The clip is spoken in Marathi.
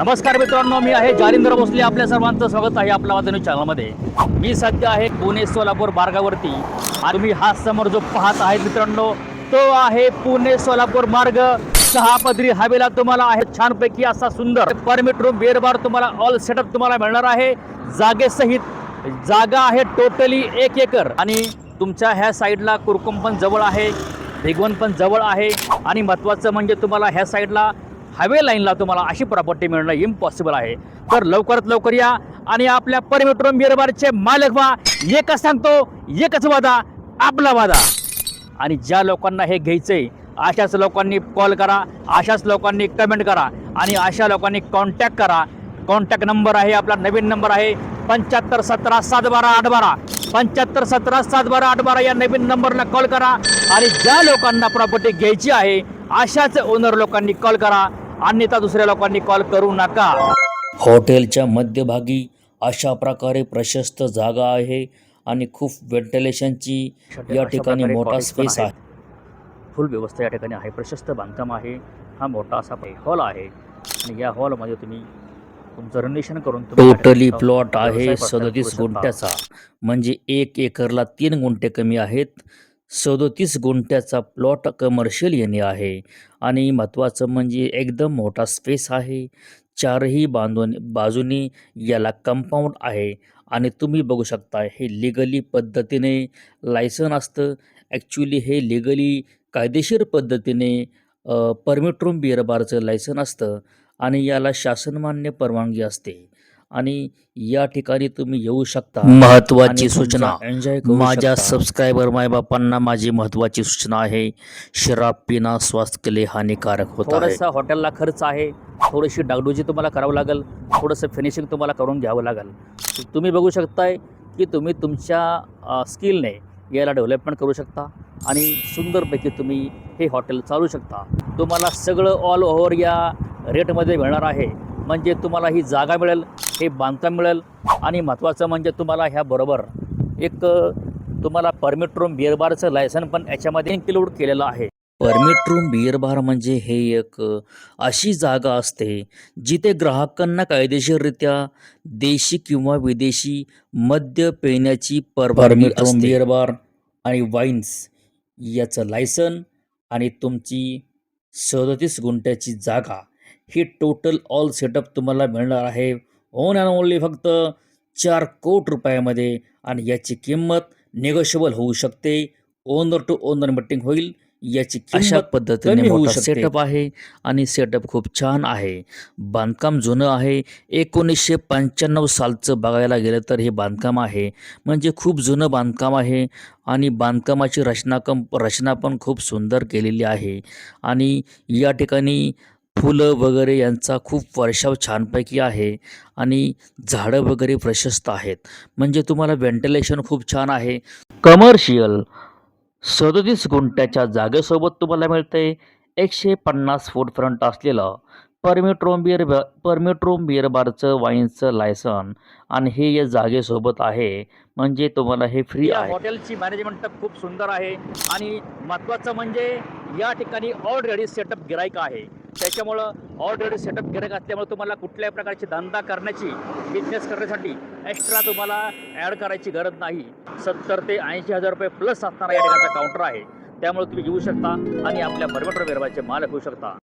नमस्कार मित्रांनो मी आहे जालिंदर भोसले. आपल्या सर्वांचं स्वागत आहे आपल्या वादन चॅनलमध्ये. मी सध्या आहे पुणे सोलापूर मार्गावरती. आणि मी हा समोर जो पाहत आहे मित्रांनो तो आहे पुणे सोलापूर मार्ग. सहा पदरी हवेला तुम्हाला आहे. छानपैकी असा सुंदर परमिट रूम बेरबार तुम्हाला ऑल सेटअप तुम्हाला मिळणार आहे. जागेसहित जागा आहे टोटली एक एकर. आणि तुमच्या ह्या साईडला कुरकुम पण जवळ आहे भिगवण पण जवळ आहे. आणि महत्त्वाचं म्हणजे तुम्हाला ह्या साईडला हायवे लाईनला तुम्हाला अशी प्रॉपर्टी मिळणं इम्पॉसिबल आहे. तर लवकरात लवकर या आणि आपल्या परिमेट्रोम बिरबारचे मालक व्हा. एकच सांगतो एकच वादा आपला वादा. आणि ज्या लोकांना हे घ्यायचं आहे अशाच लोकांनी कॉल करा अशाच लोकांनी कमेंट करा आणि अशा लोकांनी कॉन्टॅक्ट करा. कॉन्टॅक्ट नंबर आहे आपला नवीन नंबर आहे पंच्याहत्तर सतरा सात बारा आठ बारा. पंच्याहत्तर सतरा सात बारा आठ बारा या नवीन नंबरला कॉल करा. आणि ज्या लोकांना प्रॉपर्टी घ्यायची आहे अशाच ओनर लोकांनी कॉल करा. अन्यथा दुसऱ्या लोकांनी कॉल करू नका. हॉटेलच्या मध्यभागी अशा प्रकारे प्रशस्त जागा आहे आणि खूप व्हेंटिलेशनची या ठिकाणी मोठा स्पेस आहे. फुल व्यवस्था या ठिकाणी आहे. प्रशस्त बांधकाम आहे. हा मोठा असा हॉल आहे. आणि या हॉलमध्ये तुम्ही तुमचं करून टोटली प्लॉट आहे सदतीस गुंठ्याचा. म्हणजे एक एकरला तीन गुंठे कमी आहेत. सदोतीस गुंठ्याचा प्लॉट कमर्शियल येणे आहे. आणि महत्त्वाचं म्हणजे एकदम मोठा स्पेस आहे. चारही बांधून बाजूनी याला कंपाऊंड आहे. आणि तुम्ही बघू शकता हे लिगली पद्धतीने लायसन असतं. ॲक्च्युली हे लिगली कायदेशीर पद्धतीने परमिट रूम बिअर बारचं लायसन असतं. आणि याला शासनमान्य परवानगी असते. आणि या ठिकाणी तुम्ही येऊ शकता महत्वाची सूचना. एन्जॉय माझ्या सबस्क्रायबर मायबापांना माझी महत्वाची सूचना आहे शराब पिणं स्वास्थ्य के लिए हानिकारक होत थोडासा हॉटेलला खर्च आहे थोडीशी डागडुजी तुम्हाला करावं लागेल थोडंसं फिनिशिंग तुम्हाला करून घ्यावं लागेल. तुम्ही बघू शकताय की तुम्ही तुमच्या स्किलने याला डेव्हलपमेंट करू शकता आणि सुंदरपैकी तुम्ही हे हॉटेल चालू शकता. तुम्हाला सगळं ऑल ओव्हर या रेटमध्ये मिळणार आहे. म्हणजे तुम्हाला ही जागा मिळेल हे बांधकाम मिळेल आणि महत्त्वाचं म्हणजे तुम्हाला ह्याबरोबर एक तुम्हाला परमिट रूम बिअर बारचं लायसन पण याच्यामध्ये इन्क्लूड केलेलं आहे. परमिट रूम बिअर बार म्हणजे हे एक अशी जागा असते जिथे ग्राहकांना कायदेशीररित्या देशी किंवा विदेशी मद्य पिण्याची परवानगी असते. बिअर बार आणि वाईन्स याचं लायसन आणि तुमची सदतीस गुंठ्याची जागा ही टोटल ऑल सेटअप तुम्हाला मिळणार आहे. ओन अँड ओनली फक्त चार कोट रुपयामध्ये आणि याची किंमत निगोशिएबल होऊ शकते. ओनर टू ओनर मीटिंग होईल. याची अशा पद्धतीने होऊ सेटअप आहे आणि सेटअप खूप छान आहे. बांधकाम जुनं आहे. एकोणीसशे पंच्याण्णव सालचं बघायला गेलं तर हे बांधकाम आहे. म्हणजे खूप जुनं बांधकाम आहे आणि बांधकामाची रचना कम रचना पण खूप सुंदर केलेली आहे. आणि या ठिकाणी फुलं वगैरे यांचा खूप वर्षाव छानपैकी आहे आणि झाडं वगैरे प्रशस्त आहेत. म्हणजे तुम्हाला व्हेंटिलेशन खूप छान आहे. कमर्शियल सदतीस गुंठ्याच्या जागेसोबत तुम्हाला मिळते एकशे पन्नास फूट फ्रंट असलेलं permit room beer permit room beer बारचं वाईनचं लायसन आणि हे या जागेसोबत आहे. म्हणजे तुम्हाला हे फ्री आहे. हॉटेलची मॅनेजमेंट खूप सुंदर आहे. आणि महत्त्वाचं म्हणजे या ठिकाणी ऑलरेडी सेटअप गिरायक आहे. त्याच्यामुळं ऑलरेडी सेटअप गिरक असल्यामुळे तुम्हाला कुठल्याही प्रकारची धंदा करण्याची बिझनेस करण्यासाठी एक्स्ट्रा तुम्हाला ॲड करायची गरज नाही. सत्तर ते ऐंशी हजार रुपये प्लस असणारा या ठिकाणचा काउंटर आहे. त्यामुळे तुम्ही येऊ शकता आणि आपल्या परमिटर व्यवहाराचे मालक होऊ शकता.